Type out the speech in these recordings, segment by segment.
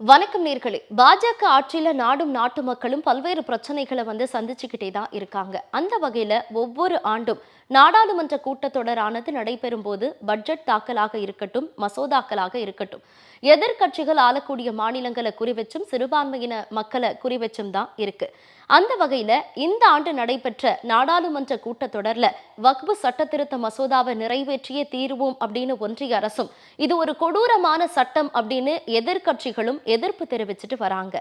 வணக்கம் நேர்களே. பாஜக ஆட்சியில நாடும் நாட்டு மக்களும் பல்வேறு பிரச்சனைகளை வந்து சந்திச்சுக்கிட்டே தான் இருக்காங்க. அந்த வகையில ஒவ்வொரு ஆண்டும் நாடாளுமன்ற கூட்டத்தொடரானது நடைபெறும் போது பட்ஜெட் தாக்கலாக இருக்கட்டும் மசோதாக்களாக இருக்கட்டும். எதிர்க்கட்சிகள் ஆளக்கூடிய மாநிலங்களை குறிவச்சும் சிறுபான்மையின மக்களை குறிவச்சும் தான் இருக்கு. அந்த வகையில இந்த ஆண்டு நடைபெற்ற நாடாளுமன்ற கூட்டத்தொடர்ல வக்பு சட்ட திருத்த மசோதாவை நிறைவேற்றிய தீர்வோம் அப்படின்னு ஒன்றிய அரசும் இது ஒரு கொடூரமான சட்டம் அப்படின்னு எதிர்க்கட்சிகளும் எதிர்ப்பு தெரிவிச்சிட்டு வராங்க.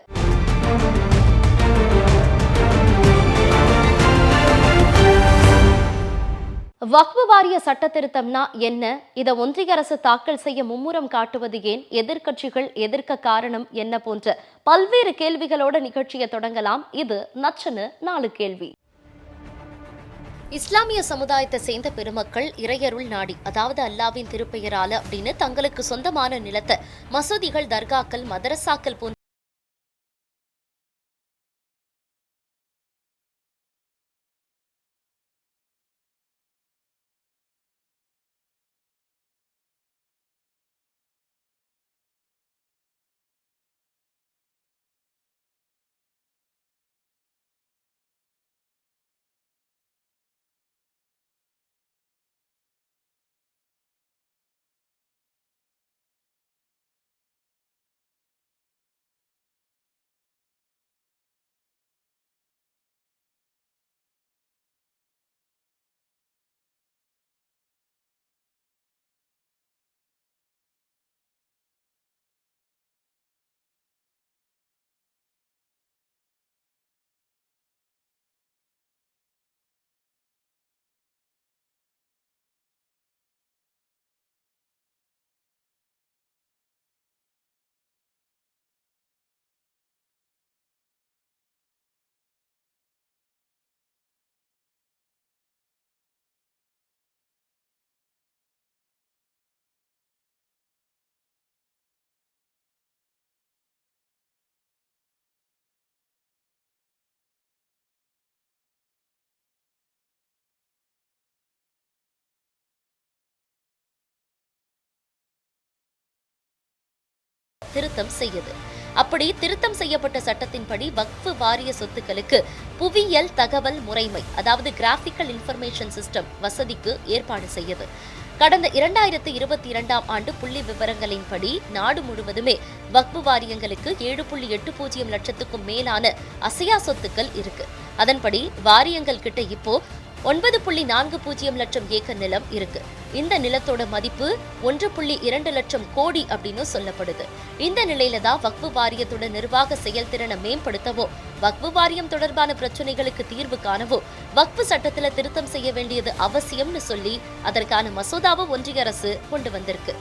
வக்பு வாரிய சட்ட திருத்தம்னா என்ன? இதை ஒன்றிய அரசு தாக்கல் செய்ய மும்முரம் காட்டுவது ஏன்? எதிர்க்கட்சிகள் எதிர்க்க காரணம் என்ன போன்ற பல்வேறு கேள்விகளோட நிகழ்ச்சியை தொடங்கலாம். இது நச்சுன்னு நாலு கேள்வி. இஸ்லாமிய சமுதாயத்தை சேர்ந்த பெருமக்கள் இறையருள் நாடி அதாவது அல்லாவின் திருப்பெயரால அப்படின்னு தங்களுக்கு சொந்தமான நிலத்தை மசூதிகள் தர்காக்கள் மதரசாக்கள் போன்ற திருத்தம் செய்யுது. அப்படி திருத்தம் செய்யப்பட்ட சட்டத்தின்படி வக்ஃபு வாரிய சொத்துக்களுக்கு புவியியல் தகவல் முறைமை அதாவது கிராபிக்கல் இன்ஃபர்மேஷன் சிஸ்டம் வசதிக்கு ஏற்பாடு செய்யுது. கடந்த இரண்டாயிரத்து இருபத்தி இரண்டாம் ஆண்டு புள்ளி விவரங்களின்படி நாடு முழுவதுமே வக்பு வாரியங்களுக்கு ஏழு புள்ளி எட்டு பூஜ்ஜியம் லட்சத்துக்கும் மேலான அசையா சொத்துக்கள் இருக்கு. அதன்படி வாரியங்கள் கிட்ட இப்போ ஒன்பது புள்ளி நான்கு பூஜ்ஜியம் லட்சம் ஏக்கர் நிலம் இருக்கு. இந்த நிலத்தோட மதிப்பு ஒன்று புள்ளி இரண்டு லட்சம் கோடி அப்படின்னு சொல்லப்படுது. இந்த நிலையில தான் வக்பு வாரியத்தோட நிர்வாக செயல்திறனை மேம்படுத்தவோ வக்பு வாரியம் தொடர்பான பிரச்சனைகளுக்கு தீர்வு காணவோ வக்பு சட்டத்துல திருத்தம் செய்ய வேண்டியது அவசியம்னு சொல்லி அதற்கான மசோதாவை ஒன்றிய அரசு கொண்டு வந்திருக்கு.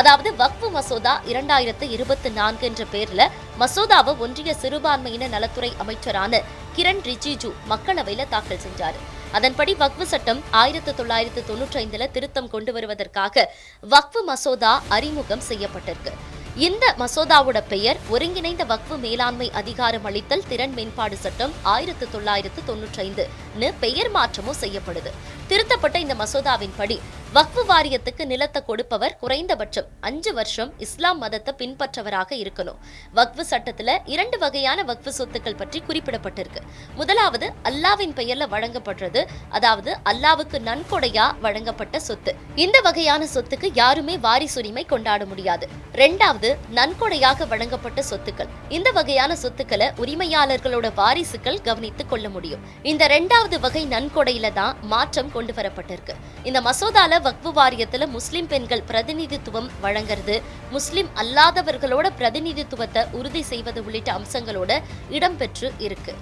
அதாவது வக்ஃபு மசோதா இரண்டாயிரத்து இருபத்தி நான்கு என்ற பேர்ல மசோதாவை ஒன்றிய சிறுபான்மையின நலத்துறை அமைச்சரான கிரண் ரிஜிஜு மக்களவையில தாக்கல் செஞ்சாரு. அதன்படி வக்ஃபு சட்டம் ஆயிரத்து தொள்ளாயிரத்து தொன்னூற்றி ஐந்துல திருத்தம் கொண்டு வருவதற்காக வக்ஃபு மசோதா அறிமுகம் செய்யப்பட்டிருக்கு. இந்த மசோதாவோட பெயர் ஒருங்கிணைந்த வக்ஃபு மேலாண்மை அதிகாரம் அளித்தல் திறன் மேம்பாடு சட்டம் ஆயிரத்து தொள்ளாயிரத்து தொன்னூற்றி ஐந்துன்னு பெயர் மாற்றமும் செய்யப்படுது. திருத்தப்பட்ட இந்த மசோதாவின்படி வக்ஃபு வாரியத்துக்கு நிலத்தை கொடுப்பவர் குறைந்தபட்சம் அஞ்சு வருஷம் இஸ்லாம் மதத்தை பின்பற்றவராக இருக்கணும். வக்ஃபு சட்டத்துல இரண்டு வகையான வக்ஃபு சொத்துக்கள் பற்றி குறிப்பிடப்பட்டிருக்கு. முதலாவது அல்லாவின் பெயர்ல வழங்கப்படுறது அதாவது அல்லாவுக்கு நன்கொடையா வழங்கப்பட்ட சொத்து. இந்த வகையான சொத்துக்கு யாருமே வாரிசுரிமை கொண்டாட முடியாது. ரெண்டாவது நன்கொடையாக வழங்கப்பட்ட சொத்துக்கள். இந்த வகையான சொத்துக்களை உரிமையாளர்களோட வாரிசுகள் கவனித்துக் கொள்ள முடியும். இந்த ரெண்டாவது வகை நன்கொடையில தான் மாற்றம் கொண்டு வரப்பட்டிருக்கு. இந்த மசோதால வக்பு வாரியத்துல முஸ்லிம் பெண்கள் பிரதிநிதித்துவம் வழங்குறது. முஸ்லிம் அல்லாதவர்களோட பிரதிநிதித்துவத்தை உறுதி செய்வது உள்ளிட்ட அம்சங்களோட இடம்பெற்று இருக்கு.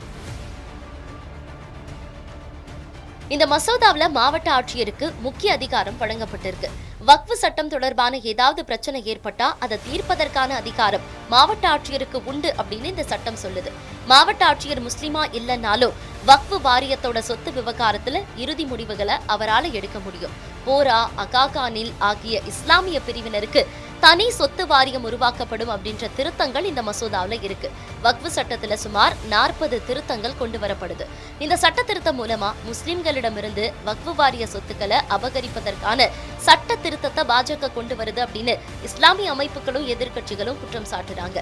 இந்த மசோதாவுல மாவட்ட ஆட்சியருக்கு முக்கிய அதிகாரம் வழங்கப்பட்டிருக்கு. வக்ஃபு சட்டம் தொடர்பான ஏதாவது பிரச்சனை ஏற்பட்டா அதை தீர்ப்பதற்கான அதிகாரம் மாவட்ட ஆட்சியருக்கு உண்டு அப்படின்னு இந்த சட்டம் சொல்லுது. மாவட்ட ஆட்சியர் முஸ்லிமா இல்லைன்னாலும் வக்ஃபு வாரியத்தோட சொத்து விவகாரத்துல இறுதி முடிவுகளை அவரால் எடுக்க முடியும். போரா அகாகானில் ஆகிய இஸ்லாமிய பிரிவினருக்கு தனி சொத்து வாரியம் உருவாக்கப்படும் அப்படின்ற திருத்தங்கள் இந்த மசோதாவில் இருக்கு. வக்ஃபு சட்டத்தில் சுமார் நாற்பது திருத்தங்கள் கொண்டு வரப்படுது. இந்த சட்ட திருத்தம் மூலமா முஸ்லிம்களிடமிருந்து வக்ஃபு வாரிய சொத்துக்களை அபகரிப்பதற்கான சட்ட திருத்தத்தை பாஜக கொண்டு வருது அப்படின்னு இஸ்லாமிய அமைப்புகளும் எதிர்க்கட்சிகளும் குற்றம் சாட்டுறாங்க.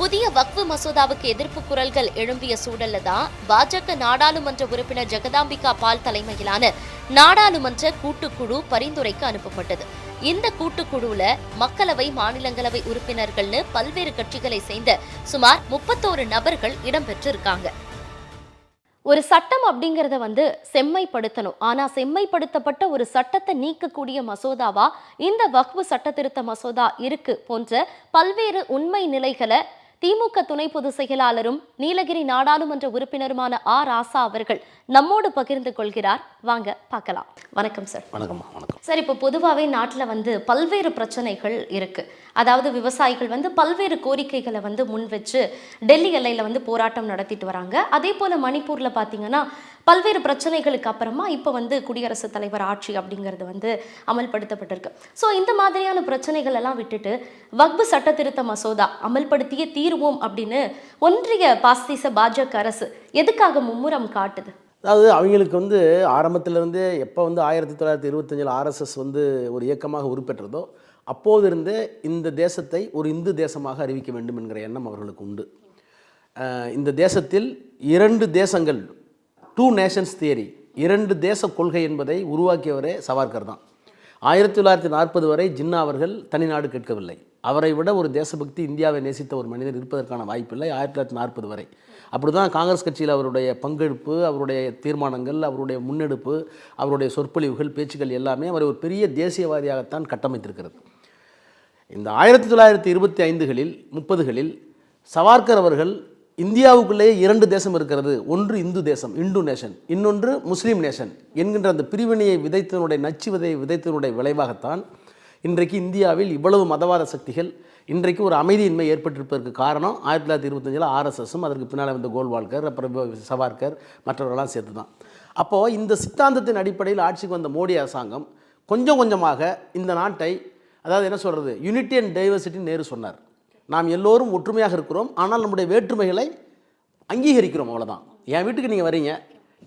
புதிய வக்ஃபு மசோதாவுக்கு எதிர்ப்பு குரல்கள் எழும்பிய சூழல்ல தான் பாஜக நாடாளுமன்ற உறுப்பினர் ஜெகதாம்பிகா பால் தலைமையிலான நாடாளுமன்ற கூட்டுக்குழு பரிந்துரைக்கு அனுப்பப்பட்டது. இந்த கூட்டுக்குழுல மக்களவை மாநிலங்களவை உறுப்பினர்கள்னு பல்வேறு கட்சிகளை சேர்ந்த சுமார் முப்பத்தோரு நபர்கள் இடம்பெற்றிருக்காங்க. ஒரு சட்டம் அப்படிங்கிறத வந்து செம்மைப்படுத்தணும். ஆனால் செம்மைப்படுத்தப்பட்ட ஒரு சட்டத்தை நீக்கக்கூடிய மசோதாவா இந்த வக்பு சட்ட திருத்த மசோதா இருக்கு போன்ற பல்வேறு உண்மை நிலைகளை திமுக துணை பொதுச் செயலாளரும் நீலகிரி நாடாளுமன்ற உறுப்பினருமான ஆ. ராசா அவர்கள் நம்மோடு பகிர்ந்து கொள்கிறார். வாங்க பார்க்கலாம். வணக்கம் சார். வணக்கம்மா வணக்கம். சார் இப்போ பொதுவாகவே நாட்டில் வந்து பல்வேறு பிரச்சனைகள் இருக்கு. அதாவது விவசாயிகள் வந்து பல்வேறு கோரிக்கைகளை வந்து முன் வச்சு டெல்லி எல்லையில் வந்து போராட்டம் நடத்திட்டு வராங்க. அதே போல் மணிப்பூரில் பார்த்தீங்கன்னா பல்வேறு பிரச்சனைகளுக்கு அப்புறமா இப்போ வந்து குடியரசுத் தலைவர் ஆட்சி அப்படிங்கிறது வந்து அமல்படுத்தப்பட்டிருக்கு. ஸோ இந்த மாதிரியான பிரச்சனைகள் எல்லாம் விட்டுட்டு வக்பு சட்ட திருத்த மசோதா அமல்படுத்திய தீர்வோம் அப்படின்னு ஒன்றிய பாஸ்திச பாஜக அரசு எதுக்காக மும்முரம் காட்டுது? அதாவது அவங்களுக்கு வந்து ஆரம்பத்திலிருந்தே எப்போ வந்து ஆயிரத்தி தொள்ளாயிரத்தி இருபத்தஞ்சில் ஆர்எஸ்எஸ் வந்து ஒரு இயக்கமாக உருப்பெற்றதோ அப்போதிருந்தே இந்த தேசத்தை ஒரு இந்து தேசமாக அறிவிக்க வேண்டும் என்கிற எண்ணம் அவர்களுக்கு உண்டு. இந்த தேசத்தில் இரண்டு தேசங்கள் டூ நேஷன்ஸ் தியரி இரண்டு தேச கொள்கை என்பதை உருவாக்கியவரே சவார்கர் தான். ஆயிரத்தி தொள்ளாயிரத்தி நாற்பது வரை ஜின்னா அவர்கள் தனிநாடு கேட்கவில்லை. அவரை விட ஒரு தேசபக்தி இந்தியாவை நேசித்த ஒரு மனிதர் இருப்பதற்கான வாய்ப்பில்லை ஆயிரத்தி தொள்ளாயிரத்தி நாற்பது வரை. அப்படி தான் காங்கிரஸ் கட்சியில் அவருடைய பங்கெடுப்பு அவருடைய தீர்மானங்கள் அவருடைய முன்னெடுப்பு அவருடைய சொற்பொழிவுகள் பேச்சுக்கள் எல்லாமே அவரை ஒரு பெரிய தேசியவாதியாகத்தான் கட்டமைத்திருக்கிறது. இந்த ஆயிரத்தி தொள்ளாயிரத்தி இருபத்தி ஐந்துகளில் முப்பதுகளில் சவார்கர் அவர்கள் இந்தியாவுக்குள்ளேயே இரண்டு தேசம் இருக்கிறது. ஒன்று இந்து தேசம் இந்து நேஷன் இன்னொன்று முஸ்லீம் நேஷன் என்கின்ற அந்த பிரிவினையை விதைத்தனுடைய நச்சு விதையை விதைத்தனுடைய விளைவாகத்தான் இன்றைக்கு இந்தியாவில் இவ்வளவு மதவாத சக்திகள் இன்றைக்கு ஒரு அமைதியின்மை ஏற்பட்டிருப்பதற்கு காரணம் ஆயிரத்தி தொள்ளாயிரத்தி இருபத்தஞ்சில் ஆர்எஸ்எஸும் அதற்கு பின்னால் வந்த கோல்வால்கர் அப்புறம் சவார்கர் மற்றவர்களாம் சேர்த்து தான் அப்போது இந்த சித்தாந்தத்தின் அடிப்படையில் ஆட்சிக்கு வந்த மோடி அரசாங்கம் கொஞ்சம் கொஞ்சமாக இந்த நாட்டை அதாவது என்ன சொல்கிறது யூனிட்டி அண்ட் டைவர்சிட்டின்னு நேரு சொன்னார். நாம் எல்லோரும் ஒற்றுமையாக இருக்கிறோம். ஆனால் நம்முடைய வேற்றுமைகளை அங்கீகரிக்கிறோம் அவ்வளோதான் என் வீட்டுக்கு நீங்கள் வரீங்க.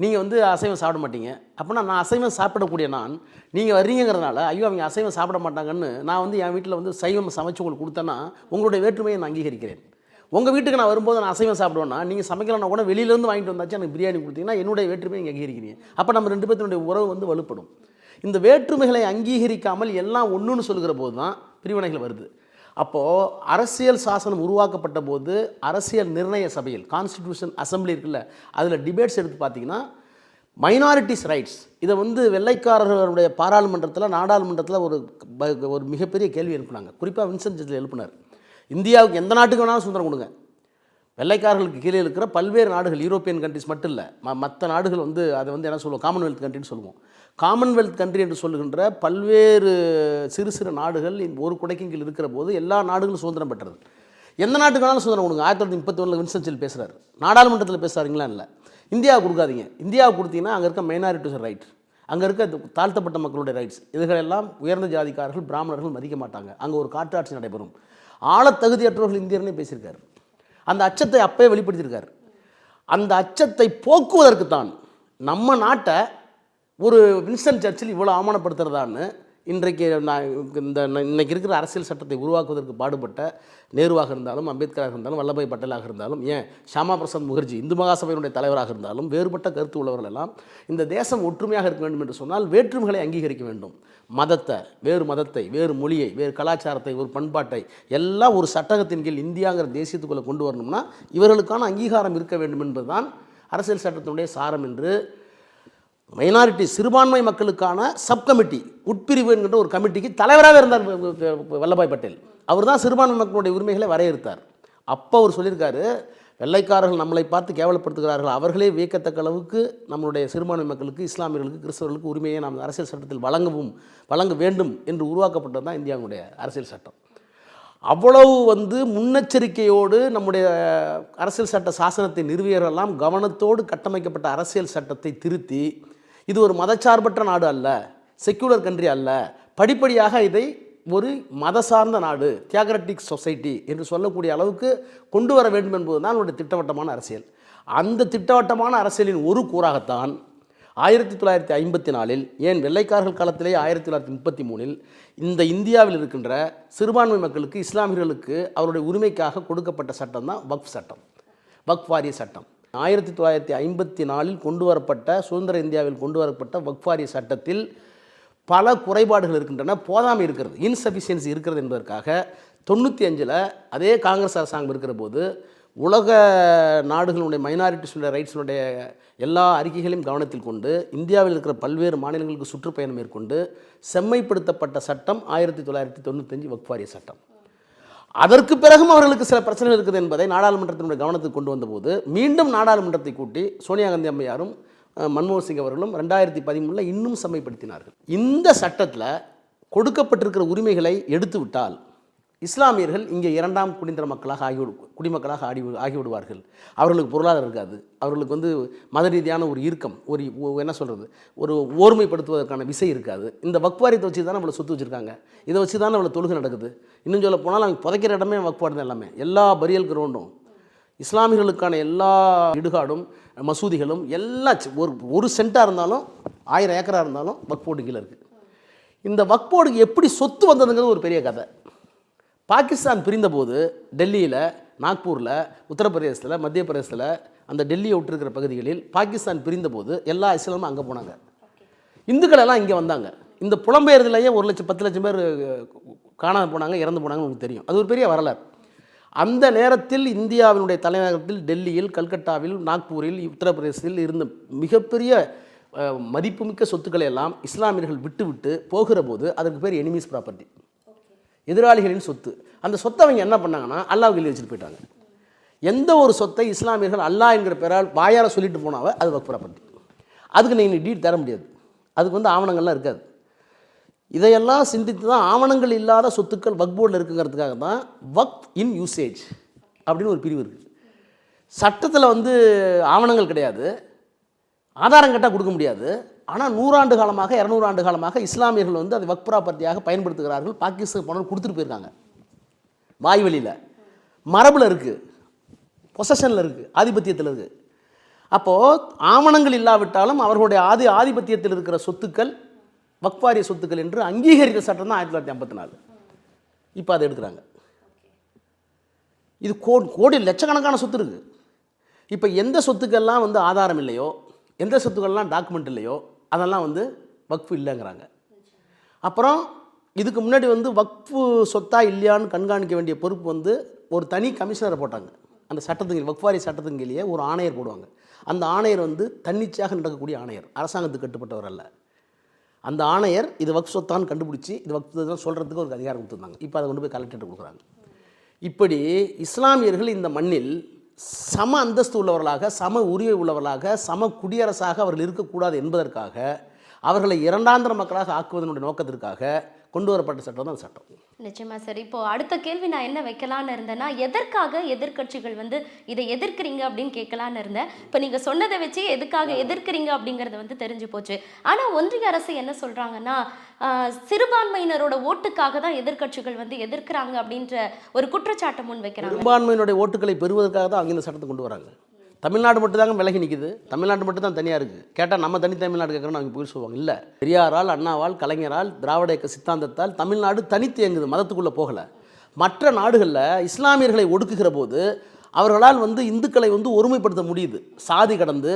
நீங்கள் வந்து அசைவம் சாப்பிட மாட்டீங்க. அப்படின்னா நான் அசைவம் சாப்பிடக்கூடிய நான் நீங்கள் வர்றீங்கிறதுனால ஐயோ அவங்க அசைவம் சாப்பிட மாட்டாங்கன்னு நான் வந்து என் வீட்டில் வந்து சைவம் சமைச்சு உங்களுக்கு கொடுத்தேன்னா உங்களுடைய வேற்றுமையை நான் அங்கீகரிக்கிறேன். உங்கள் வீட்டுக்கு நான் வரும்போது நான் அசைவம் சாப்பிடுவேன்னா நீங்கள் சமைக்கலன்னா கூட வெளியிலேருந்து வாங்கிட்டு வந்தாச்சு எனக்கு பிரியாணி கொடுத்தீங்கன்னா என்னுடைய வேற்றுமையை நீங்கள் அங்கீகரிக்கிறீங்க. அப்போ நம்ம ரெண்டு பேர்த்தினுடைய உறவு வந்து வலுப்படும். இந்த வேற்றுமைகளை அங்கீகரிக்காமல் எல்லாம் ஒன்றுன்னு சொல்கிற போது தான் பிரிவினைகள் வருது. அப்போது அரசியல் சாசனம் உருவாக்கப்பட்ட போது அரசியல் நிர்ணய சபையில் கான்ஸ்டிடியூஷன் அசம்பிளி இருக்குல்ல அதில் டிபேட்ஸ் எடுத்து பார்த்தீங்கன்னா மைனாரிட்டிஸ் ரைட்ஸ் இதை வந்து வெள்ளைக்காரர்களுடைய பாராளுமன்றத்தில் நாடாளுமன்றத்தில் ஒரு ஒரு மிகப்பெரிய கேள்வி எழுப்புனாங்க. குறிப்பாக வின்சென்ட் சர்ச்சில் எழுப்பினார். இந்தியாவுக்கு எந்த நாட்டுக்கு வேணாலும் சுதந்திரம் கொடுங்க. வெள்ளைக்காரர்களுக்கு கீழே இருக்கிற பல்வேறு நாடுகள் யூரோப்பியன் கண்ட்ரிஸ் மட்டும் இல்லை ம மற்ற நாடுகள் வந்து அதை வந்து என்ன சொல்லுவோம் காமன்வெல்த் கண்ட்ரின்னு சொல்லுவோம். காமன்வெல்த் கண்ட்ரி என்று சொல்லுகின்ற பல்வேறு சிறு சிறு நாடுகள் ஒரு குடைக்கும் கீழ் இருக்கிற போது எல்லா நாடுகளும் சுதந்திரம் பெற்றது. எந்த நாட்டுக்கு வேணாலும் சுதந்திரம் கொடுங்க. ஆயிரத்தி தொள்ளாயிரத்தி முப்பத்தி ஒன்றில் வின்சென்ட் பேசுகிறார் நாடாளுமன்றத்தில் பேசுகிறாருங்களா இல்லை? இந்தியா கொடுக்காதீங்க. இந்தியா கொடுத்தீங்கன்னா அங்கே இருக்க மைனாரிட்டிஸ் ரைட் அங்கே இருக்க தாழ்த்தப்பட்ட மக்களுடைய ரைட்ஸ் இதுகளெல்லாம் உயர்ந்த ஜாதிக்காரர்கள் பிராமணர்கள் மதிக்க மாட்டாங்க. அங்கே ஒரு காற்றாட்சி நடைபெறும். ஆழத்தகுதியற்றவர்கள் இந்தியர்னே பேசியிருக்காரு. அந்த அச்சத்தை அப்பயே வெளிப்படுத்தியிருக்கார். அந்த அச்சத்தை போக்குவதற்கு தான் நம்ம நாட்டை ஒரு வின்ஸ்டன் சர்ச்சில் இவ்வளோ அவமானப்படுத்துகிறதான்னு இன்றைக்கு நான் இந்த இன்றைக்கி இருக்கிற அரசியல் சட்டத்தை உருவாக்குவதற்கு பாடுபட்ட நேருவாக இருந்தாலும் அம்பேத்கராக இருந்தாலும் வல்லபாய் பட்டேலாக இருந்தாலும் ஏன் ஷாமா பிரசாத் முகர்ஜி இந்து மகாசபையினுடைய தலைவராக இருந்தாலும் வேறுபட்ட கருத்து உள்ளவர்கள் எல்லாம் இந்த தேசம் ஒற்றுமையாக இருக்க வேண்டும் என்று சொன்னால் வேற்றுமைகளை அங்கீகரிக்க வேண்டும். மதத்தை வேறு மதத்தை வேறு மொழியை வேறு கலாச்சாரத்தை ஒரு பண்பாட்டை எல்லாம் ஒரு சட்டகத்தின் கீழ் இந்தியாங்கிற தேசியத்துக்குள்ளே கொண்டு வரணும்னா இவர்களுக்கான அங்கீகாரம் இருக்க வேண்டும் என்பதுதான் அரசியல் சட்டத்தினுடைய சாரம் என்று மைனாரிட்டி சிறுபான்மை மக்களுக்கான சப் கமிட்டி உட்பிரிவு என்கின்ற ஒரு கமிட்டிக்கு தலைவராக இருந்தார் வல்லபாய் பட்டேல். அவர் தான் சிறுபான்மை மக்களுடைய உரிமைகளை வரையறுத்தார். அப்போ அவர் சொல்லியிருக்காரு வெள்ளைக்காரர்கள் நம்மளை பார்த்து கேவலப்படுத்துகிறார்கள். அவர்களே வியக்கத்தக்க அளவுக்கு நம்மளுடைய சிறுபான்மை மக்களுக்கு இஸ்லாமியர்களுக்கு கிறிஸ்தவர்களுக்கு உரிமையை நாம் அரசியல் சட்டத்தில் வழங்கவும் வழங்க வேண்டும் என்று உருவாக்கப்பட்டது தான் இந்தியாவுடைய அரசியல் சட்டம். அவ்வளவு வந்து முன்னெச்சரிக்கையோடு நம்முடைய அரசியல் சட்ட சாசனத்தை நிறுவியரெல்லாம் கவனத்தோடு கட்டமைக்கப்பட்ட அரசியல் சட்டத்தை திருத்தி இது ஒரு மதச்சார்பற்ற நாடு அல்ல செக்யூலர் கண்ட்ரி அல்ல. படிப்படியாக இதை ஒரு மத சார்ந்த நாடு தியாகரட்டிக் சொசைட்டி என்று சொல்லக்கூடிய அளவுக்கு கொண்டு வர வேண்டும் என்பதுதான் அவருடைய திட்டவட்டமான அரசியல். அந்த திட்டவட்டமான அரசியலின் ஒரு கூறாகத்தான் ஆயிரத்தி தொள்ளாயிரத்தி ஐம்பத்தி நாலில் ஏன் வெள்ளைக்காரர்கள் காலத்திலே ஆயிரத்தி தொள்ளாயிரத்தி முப்பத்தி மூணில் இந்த இந்தியாவில் இருக்கின்ற சிறுபான்மை மக்களுக்கு இஸ்லாமியர்களுக்கு அவருடைய உரிமைக்காக கொடுக்கப்பட்ட சட்டம் தான் வக்ஃப் சட்டம் வக்ஃப் வாரிய சட்டம். ஆயிரத்தி தொள்ளாயிரத்தி ஐம்பத்தி நாலில் கொண்டு வரப்பட்ட சுதந்திர இந்தியாவில் கொண்டு வரப்பட்ட வக்ஃபாரி சட்டத்தில் பல குறைபாடுகள் இருக்கின்றன போதாமை இருக்கிறது இன்சஃபிஷியன்சி இருக்கிறது என்பதற்காக தொண்ணூற்றி அஞ்சில் அதே காங்கிரஸ் அரசாங்கம் இருக்கிற போது உலக நாடுகளுடைய மைனாரிட்டிஸுடைய ரைட்ஸுடைய எல்லா அறிக்கைகளையும் கவனத்தில் கொண்டு இந்தியாவில் இருக்கிற பல்வேறு மாநிலங்களுக்கு சுற்றுப்பயணம் மேற்கொண்டு செம்மைப்படுத்தப்பட்ட சட்டம் ஆயிரத்தி தொள்ளாயிரத்தி தொண்ணூத்தஞ்சு வக்ஃபாரிய சட்டம். அதற்கு பிறகும் அவர்களுக்கு சில பிரச்சனைகள் இருக்குது என்பதை நாடாளுமன்றத்தினுடைய கவனத்துக்கு கொண்டு வந்தபோது மீண்டும் நாடாளுமன்றத்தை கூட்டி சோனியா காந்தி அம்மையாரும் மன்மோகன் சிங் அவர்களும் ரெண்டாயிரத்தி பதிமூணில் இன்னும் செம்மைப்படுத்தினார்கள் இந்த சட்டத்தில் கொடுக்கப்பட்டிருக்கிற உரிமைகளை எடுத்துவிட்டால் இஸ்லாமியர்கள் இங்கே இரண்டாம் குடிந்தர மக்களாக ஆகிவிடு குடிமக்களாக ஆடி ஆகிவிடுவார்கள் அவர்களுக்கு பொருளாதாரம் இருக்காது. அவர்களுக்கு வந்து மத ரீதியான ஒரு இறுக்கம் ஒரு என்ன சொல்கிறது ஒரு ஓர்மைப்படுத்துவதற்கான விசை இருக்காது. இந்த வக்வாரியத்தை வச்சு தான் நம்மளை சொத்து வச்சுருக்காங்க. இதை வச்சு தான் நம்மளை தொழுகை நடக்குது. இன்னும் சொல்ல போனால் அவங்க புதைக்கிற இடமே வக்வாடு தான் எல்லாமே. எல்லா பரியல் கிரௌண்டும் இஸ்லாமியர்களுக்கான எல்லா இடுகாடும் மசூதிகளும் எல்லா ஒரு ஒரு சென்ட்டாக இருந்தாலும் ஆயிரம் ஏக்கராக இருந்தாலும் வக்போர்டு கீழே இருக்குது இந்த வக்போர்டுக்கு எப்படி சொத்து வந்ததுங்கிறது ஒரு பெரிய கதை. பாகிஸ்தான் பிரிந்தபோது டெல்லியில் நாக்பூரில் உத்தரப்பிரதேசத்தில் மத்திய பிரதேசத்தில் அந்த டெல்லியை விட்டுருக்கிற பகுதிகளில் பாகிஸ்தான் பிரிந்தபோது எல்லா இஸ்லாமும் அங்கே போனாங்க. இந்துக்கள் எல்லாம் இங்கே வந்தாங்க. இந்த புலம்பெயர்தலையே ஒரு லட்சம் பத்து லட்சம் பேர் காணாமல் போனாங்க இறந்து போனாங்கன்னு உங்களுக்கு தெரியும். அது ஒரு பெரிய வரலாறு. அந்த நேரத்தில் இந்தியாவினுடைய தலைநகரத்தில் டெல்லியில் கல்கட்டாவில் நாக்பூரில் உத்தரப்பிரதேசத்தில் இருந்த மிகப்பெரிய மதிப்புமிக்க சொத்துக்களை எல்லாம் இஸ்லாமியர்கள் விட்டுவிட்டு போகிற போது அதற்கு பேர் எனிமீஸ் ப்ராப்பர்ட்டி எதிராளிகளின் சொத்து. அந்த சொத்தை அவங்க என்ன பண்ணாங்கன்னா அல்லாஹ் எழுதி வச்சுட்டு போயிட்டாங்க. எந்த ஒரு சொத்தை இஸ்லாமியர்கள் அல்லாஹ் என்கிற பெயரால் வாயார சொல்லிட்டு போனாவோ அது வக் ப்ராப்பர்ட்டி அதுக்கு நீங்கள் டீட் தர முடியாது. அதுக்கு வந்து ஆவணங்கள்லாம் இருக்காது. இதையெல்லாம் சிந்தித்து தான் ஆவணங்கள் இல்லாத சொத்துக்கள் வக் போர்டில் இருக்குங்கிறதுக்காக தான் வக் இன் யூசேஜ் அப்படின்னு ஒரு பிரிவு இருக்குது சட்டத்தில் வந்து ஆவணங்கள் கிடையாது. ஆதாரம் கேட்டால் கொடுக்க முடியாது. ஆனால் நூறாண்டு காலமாக இரநூறு ஆண்டு காலமாக இஸ்லாமியர்கள் வந்து அதை வக் ப்ராப்பர்ட்டியாக பயன்படுத்துகிறார்கள். பாகிஸ்தான் பணம் கொடுத்துட்டு போயிருக்காங்க. வாய் வழியில். மரபில் இருக்குது பொசஷனில் இருக்குது ஆதிபத்தியத்தில் இருக்குது அப்போது ஆவணங்கள் இல்லாவிட்டாலும் அவர்களுடைய ஆதி ஆதிபத்தியத்தில் இருக்கிற சொத்துக்கள் வக்வாரிய சொத்துக்கள் என்று அங்கீகரித்த சட்டம் தான் ஆயிரத்தி தொள்ளாயிரத்தி ஐம்பத்தி நாலு. இப்போ அதை எடுக்கிறாங்க. இது கோ கோடி லட்சக்கணக்கான சொத்து இருக்குது இப்போ எந்த சொத்துக்கள்லாம் வந்து ஆதாரம் இல்லையோ எந்த சொத்துக்கள்லாம் டாக்குமெண்ட் இல்லையோ அதெல்லாம் வந்து வக்ஃபு இல்லைங்கிறாங்க. அப்புறம் இதுக்கு முன்னாடி வந்து வக்ஃபு சொத்தா இல்லையான்னு கண்காணிக்க வேண்டிய பொறுப்பு வந்து ஒரு தனி கமிஷனரை போட்டாங்க. அந்த சட்டத்துக்கு வக்ஃபாரி சட்டத்தின் கீழே ஒரு ஆணையர் போடுவாங்க. அந்த ஆணையர் வந்து தன்னிச்சையாக நடக்கக்கூடிய ஆணையர். அரசாங்கத்துக்கு கட்டுப்பட்டவர் அல்ல. அந்த ஆணையர் இது வக்ஃப் சொத்தான்னு கண்டுபிடிச்சி இது வக்ஃப் தான் சொல்கிறதுக்கு ஒரு அதிகாரம் கொடுத்துருந்தாங்க. இப்போ அதை கொண்டு போய் கலெக்டர் கொடுக்குறாங்க. இப்படி இஸ்லாமியர்கள் இந்த மண்ணில் சம அந்தஸ்து உள்ளவர்களாக சம உரிமை உள்ளவர்களாக சம குடியரசாக அவர்கள் இருக்கக்கூடாது என்பதற்காக அவர்களை இரண்டாந்திர மக்களாக ஆக்குவதனுடைய நோக்கத்திற்காக கொண்டு வரப்பட்ட சட்டம் தான் சட்டம். நிச்சயமா சார். இப்போ அடுத்த கேள்வி நான் என்ன வைக்கலான்னு இருந்தேன்னா எதற்காக எதிர்க்கட்சிகள் வந்து இதை எதிர்க்கிறீங்க அப்படின்னு கேட்கலான்னு இருந்தேன். இப்போ நீங்க சொன்னதை வச்சு எதுக்காக எதிர்க்கிறீங்க அப்படிங்கறது வந்து தெரிஞ்சு போச்சு. ஆனா ஒன்றிய அரசு என்ன சொல்றாங்கன்னா ஆஹ், சிறுபான்மையினரோட ஓட்டுக்காக தான் எதிர்க்கட்சிகள் வந்து எதிர்க்கிறாங்க அப்படின்ற ஒரு குற்றச்சாட்டை முன் வைக்கிறாங்க. பெரும்பான்மையினுடைய ஓட்டுகளை பெறுவதற்காக தான் அவங்க இந்த சட்டத்தை கொண்டு வராங்க. தமிழ்நாடு மட்டும்தாங்க விலகி நிற்குது தமிழ்நாடு மட்டும் தான் தனியாக இருக்குது கேட்டால் நம்ம தனி தமிழ்நாடு கேட்குறோன்னு அவங்க போய் சொல்லுவாங்க. இல்லை. பெரியாரால் அண்ணாவால் கலைஞரால் திராவிட இயக்க சித்தாந்தத்தால் தமிழ்நாடு தனித்து இயங்குது மதத்துக்குள்ளே போகலை. மற்ற நாடுகளில் இஸ்லாமியர்களை ஒடுக்குகிற போது அவர்களால் வந்து இந்துக்களை வந்து ஒருமைப்படுத்த முடியுது. சாதி கடந்து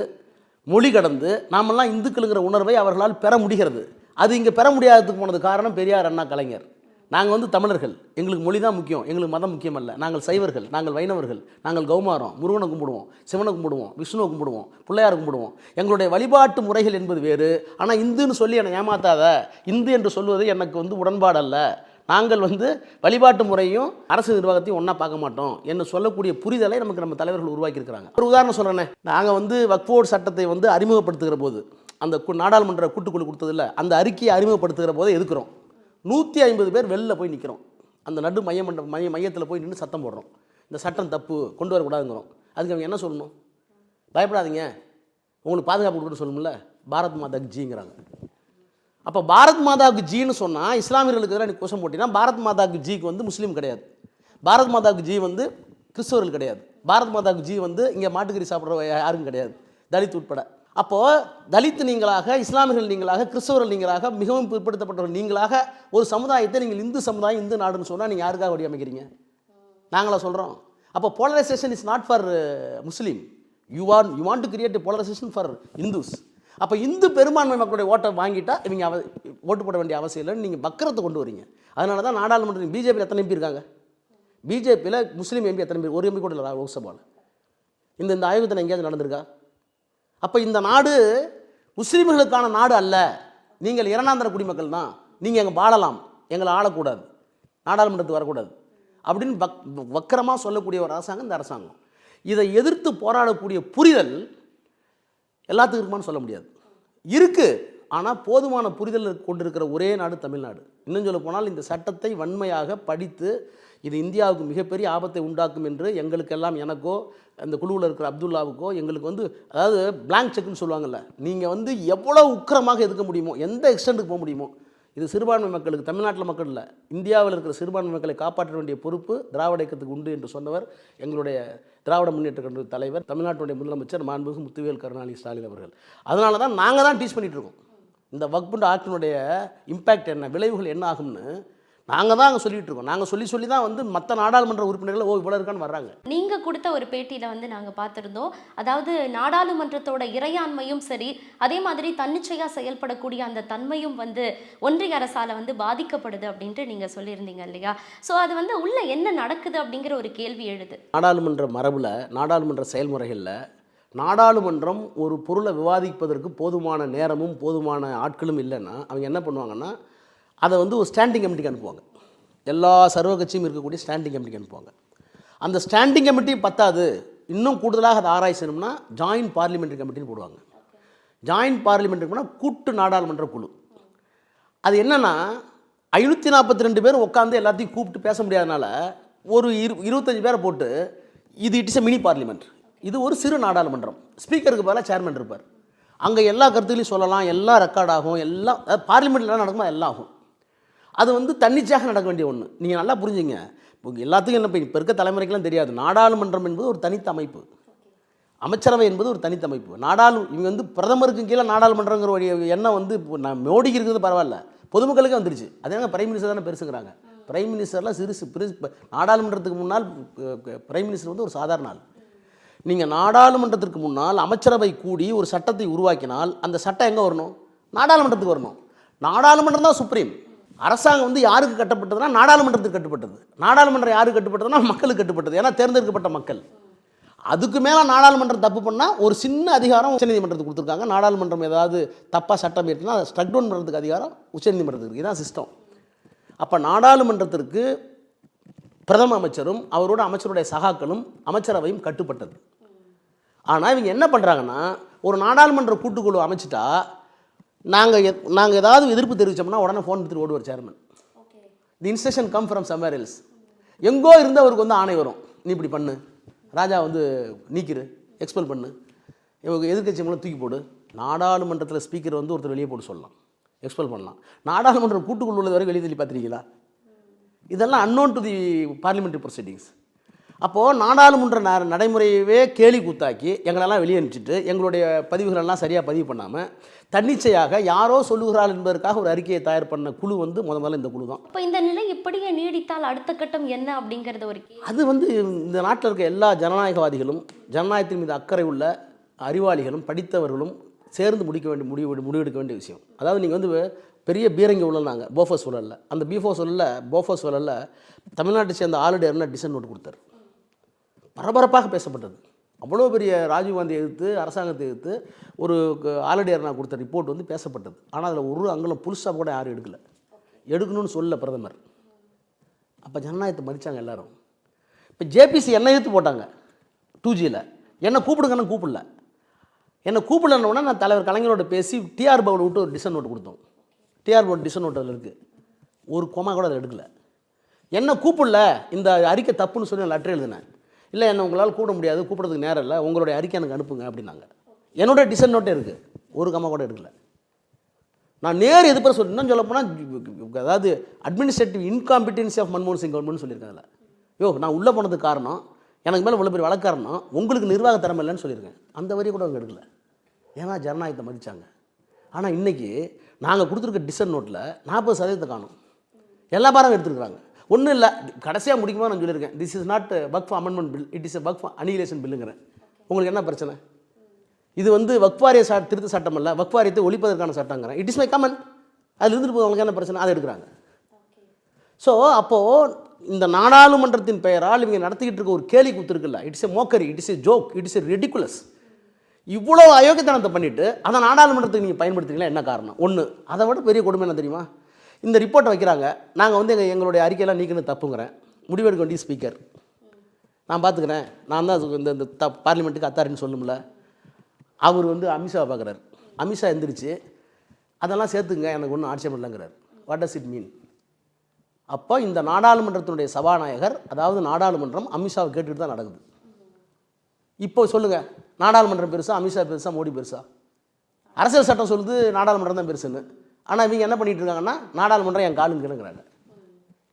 மொழி கடந்து நாமெல்லாம் இந்துக்களுங்கிற உணர்வை அவர்களால் பெற முடிகிறது. அது இங்கே பெற முடியாததுக்கு போனது காரணம் பெரியார் அண்ணா கலைஞர். நாங்கள் வந்து தமிழர்கள். எங்களுக்கு மொழி தான் முக்கியம். எங்களுக்கு மதம் முக்கியம் அல்ல நாங்கள் சைவர்கள். நாங்கள் வைணவர்கள். நாங்கள் கௌமாரம். முருகனை கும்பிடுவோம். சிவனை கும்பிடுவோம். விஷ்ணுவை கும்பிடுவோம். பிள்ளையார் கும்பிடுவோம். எங்களுடைய வழிபாட்டு முறைகள் என்பது வேறு. ஆனால் இந்துன்னு சொல்லி என்னை ஏமாத்தாத இந்து என்று சொல்வது எனக்கு வந்து உடன்பாடு அல்ல நாங்கள் வந்து வழிபாட்டு முறையும் அரசு நிர்வாகத்தையும் ஒன்றா பார்க்க மாட்டோம் என்று சொல்லக்கூடிய புரிதலை நமக்கு நம்ம தலைவர்கள் உருவாக்கியிருக்கிறாங்க. ஒரு உதாரணம் சொல்கிறேன்னே நாங்கள் வந்து வக்ஃபோர்டு சட்டத்தை வந்து அறிமுகப்படுத்துகிற போது அந்த கு- நாடாளுமன்ற கூட்டுக்குழு கொடுத்ததில்ல அந்த அறிக்கையை அறிமுகப்படுத்துகிற போது எதுக்குறோம் நூற்றி ஐம்பது பேர் வெளில போய் நிற்கிறோம் அந்த நடு மைய மண்ட மைய மையத்தில் போய் நின்று சத்தம் போடுறோம். இந்த சட்டம் தப்பு கொண்டு வரக்கூடாதுங்கிறோம். அதுக்கு அவங்க என்ன சொல்லணும்? பயப்படாதீங்க. உங்களுக்கு பாதுகாப்பு கொடுக்குன்னு சொல்லணும்ல பாரத் மாதாக்கு ஜிங்கிறாங்க. அப்போ பாரத் மாதாவுக்கு ஜின்னு சொன்னால் இஸ்லாமியர்களுக்கு எதிராக எனக்கு கோஷம் போட்டினா பாரத் மாதாவுக்கு ஜிக்கு வந்து முஸ்லீம் கிடையாது. பாரத் மாதாவுக்கு ஜி வந்து கிறிஸ்தவர்கள் கிடையாது. பாரத் மாதாவுக்கு ஜி வந்து இங்கே மாட்டுக்கறி சாப்பிட்ற யாரும் கிடையாது. தலித் உட்பட. அப்போது தலித் நீங்களாக இஸ்லாமியர்கள் நீங்களாக கிறிஸ்தவர்கள் நீங்களாக மிகவும் பிற்படுத்தப்பட்டவர்கள் நீங்களாக ஒரு சமுதாயத்தை நீங்கள் இந்து சமுதாயம் இந்து நாடுன்னு சொன்னால் நீங்கள் யாருக்காக வடிவமைக்கிறீங்க நாங்களா சொல்கிறோம் அப்போ polarisation is not for Muslim you are you want to create polarisation for Hindus அப்போ இந்து பெரும்பான்மை மக்களுடைய ஓட்டை வாங்கிட்டா இவங்க அவ ஓட்டு போட வேண்டிய அவசியம் இல்லைன்னு நீங்கள் பக்கரத்தை கொண்டு வரீங்க. அதனால தான் நாடாளுமன்றம் பிஜேபியில் எத்தனை எம்பி இருக்காங்க? பிஜேபியில் முஸ்லீம் எம்பி எத்தனை பேர்? ஒரு எம்பி கூட இல்லை லோக்சபாவில் இந்த இந்த ஆயுதத்தில் எங்கேயாவது நடந்திருக்கா? அப்போ இந்த நாடு முஸ்லீம்களுக்கான நாடு அல்ல. நீங்கள் இரண்டாந்தர குடிமக்கள் தான் நீங்கள் எங்கள் வாழலாம். எங்களை ஆளக்கூடாது. நாடாளுமன்றத்துக்கு வரக்கூடாது. அப்படின்னு வக் வக்கரமாக சொல்லக்கூடிய ஒரு அரசாங்கம் இந்த அரசாங்கம். இதை எதிர்த்து போராடக்கூடிய புரிதல் எல்லாத்துக்கும் இருக்குமான்னு சொல்ல முடியாது. இருக்குது ஆனால் போதுமான புரிதல் கொண்டிருக்கிற ஒரே நாடு தமிழ்நாடு. இன்னும் சொல்ல போனால் இந்த சட்டத்தை வன்மையாக படித்து இது இந்தியாவுக்கு மிகப்பெரிய ஆபத்தை உண்டாக்கும் என்று எங்களுக்கெல்லாம் எனக்கோ அந்த குழுவில் இருக்கிற அப்துல்லாவுக்கோ எங்களுக்கு வந்து அதாவது பிளாங்க் செக்னு சொல்லுவாங்கல்ல நீங்கள் வந்து எவ்வளோ உக்கிரமாக எதுக்க முடியுமோ எந்த எக்ஸ்டெண்டுக்கு போக முடியுமோ இது சிறுபான்மை மக்களுக்கு தமிழ்நாட்டில் மக்கள் இல்லை இந்தியாவில் இருக்கிற சிறுபான்மை மக்களை காப்பாற்ற வேண்டிய பொறுப்பு திராவிட இயக்கத்துக்கு உண்டு என்று சொன்னவர் எங்களுடைய திராவிட முன்னேற்ற கழக தலைவர் தமிழ்நாட்டுடைய முதலமைச்சர் மாண்புமிகு முத்துவேல் கருணாநிதி ஸ்டாலின் அவர்கள். அதனால தான் நாங்கள் தான் டீச் பண்ணிகிட்ருக்கோம் இருக்கோம். இந்த வக்புண்ட் ஆக்டினுடைய இம்பேக்ட் என்ன விளைவுகள் என்ன ஆகும்னு நாங்கள் தான் அங்கே சொல்லிட்டு இருக்கோம். நாங்கள் சொல்லி சொல்லி தான் வந்து மற்ற நாடாளுமன்ற உறுப்பினர்கள் ஓ இவ்வளோ இருக்கான்னு வர்றாங்க. நீங்க கொடுத்த ஒரு பேட்டியில வந்து நாங்க பார்த்திருந்தோம். அதாவது நாடாளுமன்றத்தோட இறையாண்மையும் சரி அதே மாதிரி தன்னிச்சையா செயல்படக்கூடிய அந்த தன்மையும் வந்து ஒன்றிய அரசால வந்து பாதிக்கப்படுது அப்படின்ட்டு நீங்க சொல்லியிருந்தீங்க இல்லையா? சோ அது வந்து உள்ள என்ன நடக்குது அப்படிங்கிற ஒரு கேள்வி எழுது. நாடாளுமன்ற மரபில் நாடாளுமன்ற செயல்முறைகளில் நாடாளுமன்றம் ஒரு பொருளை விவாதிப்பதற்கு போதுமான நேரமும் போதுமான ஆட்களும் இல்லைன்னா அவங்க என்ன பண்ணுவாங்கன்னா அதை வந்து ஒரு ஸ்டாண்டிங் கமிட்டிக்கு அனுப்புவாங்க. எல்லா சர்வ கட்சியும் இருக்கக்கூடிய ஸ்டாண்டிங் கமிட்டிக்கு அனுப்புவாங்க. அந்த ஸ்டாண்டிங் கமிட்டி பத்தாது. இன்னும் கூடுதலாக அதை ஆராய்ச்சணும்னா ஜாயின்ட் பார்லிமெண்ட்ரி கமிட்டின்னு போடுவாங்க. ஜாயின்ட் பார்லிமெண்ட்ரி கூட்டு நாடாளுமன்ற குழு. அது என்னென்னா ஐநூற்றி நாற்பத்தி ரெண்டு பேர் உட்காந்து எல்லாத்தையும் கூப்பிட்டு பேச முடியாதனால ஒரு இரு இருபத்தஞ்சு பேரை போட்டு இது இட்ஸ் எ மினி பார்லிமெண்ட் இது ஒரு சிறு நாடாளுமன்றம். ஸ்பீக்கருக்கு பதிலாக சேர்மன் இருப்பார். அங்கே எல்லா கருத்துக்களையும் சொல்லலாம் எல்லாம் ரெக்கார்ட் ஆகும் எல்லாம் பார்லிமெண்ட்டில் நடக்குமா எல்லாம் ஆகும். அது வந்து தன்னிச்சையாக நடக்க வேண்டிய ஒன்று நீங்கள் நல்லா புரிஞ்சுங்க. இப்போ எல்லாத்துக்கும் என்ன இப்போ இருக்க தலைமுறைக்கெல்லாம் தெரியாது. நாடாளுமன்றம் என்பது ஒரு தனித்த அமைப்பு. அமைச்சரவை என்பது ஒரு தனித்த அமைப்பு. நாடாளு இவங்க வந்து பிரதமருக்கு கீழே நாடாளுமன்றங்கிற ஒரு எண்ணம் வந்து இப்போ நான் மோடிக்கு இருக்கிறது பரவாயில்ல. பொதுமக்களுக்கே வந்துருச்சு. அதே பிரைம் மினிஸ்டர் தானே பெருசுங்கிறாங்க. பிரைம் மினிஸ்டர்லாம் சிறுசு பெருசு நாடாளுமன்றத்துக்கு முன்னால் பிரைம் மினிஸ்டர் வந்து ஒரு சாதாரண ஆள். நீங்கள் நாடாளுமன்றத்திற்கு முன்னால் அமைச்சரவை கூடி ஒரு சட்டத்தை உருவாக்கினால் அந்த சட்டம் எங்கே வரணும்? நாடாளுமன்றத்துக்கு வரணும். நாடாளுமன்றம் தான் சுப்ரீம். அரசாங்கம் வந்து யாருக்கு கட்டப்பட்டதுன்னா நாடாளுமன்றத்துக்கு கட்டுப்பட்டது. நாடாளுமன்றம் யாருக்கு கட்டுப்பட்டதுன்னா மக்களுக்கு கட்டுப்பட்டது. ஏன்னா தேர்ந்தெடுக்கப்பட்ட மக்கள். அதுக்கு மேலே நாடாளுமன்றம் தப்பு பண்ணால் ஒரு சின்ன அதிகாரம் உச்சநீதிமன்றத்துக்கு கொடுத்துருக்காங்க. நாடாளுமன்றம் ஏதாவது தப்பாக சட்டம் ஏற்றினா அதை ஸ்ட்ரக் டவுன் பண்ணுறதுக்கு அதிகாரம் உச்சநீதிமன்றத்துக்கு. இருக்குது இதான் சிஸ்டம் அப்போ நாடாளுமன்றத்திற்கு பிரதம அமைச்சரும் அவரோட அமைச்சருடைய சகாக்களும் அமைச்சரவையும் கட்டுப்பட்டது. ஆனால் இவங்க என்ன பண்ணுறாங்கன்னா ஒரு நாடாளுமன்ற கூட்டுக்குழு அமைச்சிட்டா நாங்கள் எத் நாங்கள் ஏதாவது எதிர்ப்பு தெரிவித்தோம்னா உடனே ஃபோன் எடுத்துட்டு ஓடுவார் chairman the instruction come from somewhere else எங்கோ இருந்து அவருக்கு வந்து ஆணை வரும். நீ இப்படி பண்ணு. ராஜா வந்து நீக்கிரு. எக்ஸ்பெல் பண்ணு. இவங்க எதிர்கட்சி மூலம் தூக்கி போடு. நாடாளுமன்றத்தில் ஸ்பீக்கர் வந்து ஒருத்தர் வெளியே போட்டு சொல்லலாம். எக்ஸ்பெல் பண்ணலாம். நாடாளுமன்றம் கூட்டுக்குள்ள உள்ளது வரை வெளியே தள்ளி பார்த்துருக்கீங்களா? இதெல்லாம் unknown to the parliamentary proceedings அப்போது நாடாளுமன்ற ந- நடைமுறையவே கேலி கூத்தாக்கி எங்களெல்லாம் வெளியே அனுப்பிச்சிட்டு எங்களுடைய பதிவுகளெல்லாம் சரியாக பதிவு பண்ணாமல் தன்னிச்சையாக யாரோ சொல்லுகிறாள் என்பதற்காக ஒரு அறிக்கையை தயார் பண்ண குழு வந்து முத முதல்ல இந்த குழு தான் அப்ப இந்த நிலை இப்படியே நீடித்தால் அடுத்த கட்டம் என்ன அப்படிங்கறது ஒரு அது வந்து இந்த நாட்டில் இருக்க எல்லா ஜனநாயகவாதிகளும் ஜனநாயகத்தின் மீது அக்கறை உள்ள அறிவாளிகளும் படித்தவர்களும் சேர்ந்து முடிக்க வேண்டிய முடிவு முடிவெடுக்க வேண்டிய விஷயம். அதாவது நீங்கள் வந்து பெரிய பீரங்கி உள்ளனாங்க போஃபோஸ் சூழலில் அந்த பீஃபோ சூழலில் போஃபோஸ் சூழலில் தமிழ்நாட்டை சேர்ந்த ஆளுடையர்னா டிசன் நோட் கொடுத்தாரு. பரபரப்பாக பேசப்பட்டது. அவ்வளோ பெரிய ராஜீவ்காந்தி எதிர்த்து அரசாங்கத்தை எதிர்த்து ஒரு ஆலடியார் நான் கொடுத்த ரிப்போர்ட் வந்து பேசப்பட்டது. ஆனால் அதில் ஒரு அங்கலம் புதுசாக கூட யாரும் எடுக்கலை. எடுக்கணும்னு சொல்லல பிரதமர். அப்போ ஜனநாயகத்தை மதித்தாங்க எல்லாரும். இப்போ ஜேபிசி என்னை எதிர்த்து போட்டாங்க. டூ ஜியில் என்னை கூப்பிடுங்கன்னு கூப்பிடல. என்னை கூப்பிடலன்னொடனே நான் தலைவர் கலைஞரோட பேசி டிஆர் பவன் விட்டு ஒரு டிசன் நோட் கொடுத்தோம். டிஆர் பவன் டிசன் நோட் அதில் இருக்குது ஒரு கொமா கூட அதில் எடுக்கலை. என்ன கூப்பிடல இந்த அறிக்கை தப்புன்னு சொல்லி நான் லெட்டர் எழுதினேன். இல்லை என்ன உங்களால் கூட முடியாது கூப்பிட்றதுக்கு நேரம் இல்லை உங்களுடைய அறிக்கை எனக்கு அனுப்புங்க அப்படின்னாங்க. என்னோட டிசன் நோட்டே இருக்குது ஒரு கம்மா கூட எடுக்கல. நான் நேர் எதிர்ப்பு சொல்லி இன்னும் சொல்ல போனால் அதாவது அட்மினிஸ்ட்ரேட்டிவ் இன்காம்பிட்டன்சி ஆஃப் மன்மோகன் சிங் கவர்மெண்ட் சொல்லியிருக்கேன் அதில். யோ நான் உள்ளே போனதுக்கு காரணம் எனக்கு மேலே இவ்வளோ பெரிய வழக்காரணம் உங்களுக்கு நிர்வாக திறமை இல்லைன்னு சொல்லியிருக்கேன். அந்த வரி கூட அவங்க எடுக்கல. ஏன்னா ஜனநாயகத்தை மதித்தாங்க ஆனால் இன்னைக்கு நாங்கள் கொடுத்துருக்க டிசன் நோட்டில் நாற்பது சதவீதத்தை காணும். எல்லா பாரம் எடுத்துருக்குறாங்க. ஒன்றும் இல்லை. கடைசியாக முடிக்குமா நான் சொல்லியிருக்கேன் this is not work amendment bill it is work for annihilation பில்லுங்கிறேன் உங்களுக்கு என்ன பிரச்சனை? இது வந்து வக்வாரிய சா திருத்த சட்டம் அல்ல. வக்வாரியத்தை ஒழிப்பதற்கான சட்டங்கிறேன். இட் இஸ் மை கமன் அதில் இருந்துட்டு போது உங்களுக்கு என்ன பிரச்சனை? அதை எடுக்கிறாங்க. ஸோ அப்போது இந்த நாடாளுமன்றத்தின் பெயரால் இவங்க நடத்திக்கிட்டு இருக்க ஒரு கேலி குத்துருக்குல்ல it's a mockery it is a joke it is a ridiculous இவ்வளோ அயோக்கியத்தனத்தை பண்ணிவிட்டு அந்த நாடாளுமன்றத்துக்கு நீங்கள் பயன்படுத்துறீங்களா? என்ன காரணம்? ஒன்று அதை விட பெரிய கொடுமை என்ன தெரியுமா? இந்த ரிப்போர்ட்டை வைக்கிறாங்க. நாங்கள் வந்து எங்கள் எங்களுடைய அறிக்கையெல்லாம் நீக்கணும் தப்புங்கிறேன் முடிவெடுக்க வேண்டிய ஸ்பீக்கர் நான் பார்த்துக்கிறேன் நான் தான் அதுக்கு இந்த இந்த த பார்லிமெண்ட்டுக்கு அத்தாரின்னு சொல்லும்ல அவர் வந்து அமித்ஷா பார்க்குறாரு அமித்ஷா எந்திரிச்சு அதெல்லாம் சேர்த்துங்க எனக்கு ஒன்றும் ஆட்சேபம் இல்லைங்கிறார். வாட் டஸ் இட் மீன் அப்போ இந்த நாடாளுமன்றத்தினுடைய சபாநாயகர் அதாவது நாடாளுமன்றம் அமித்ஷாவை கேட்டுட்டு தான் நடக்குது. இப்போ சொல்லுங்கள் நாடாளுமன்றம் பெருசா அமித்ஷா பெருசா மோடி பெருசா? அரசியல் சட்டம் சொல்லுது நாடாளுமன்றம் தான் பெருசுன்னு. ஆனால் இவங்க என்ன பண்ணிகிட்டு இருக்காங்கன்னா நாடாளுமன்றம் என் காலுன்னு கிளங்குறாங்க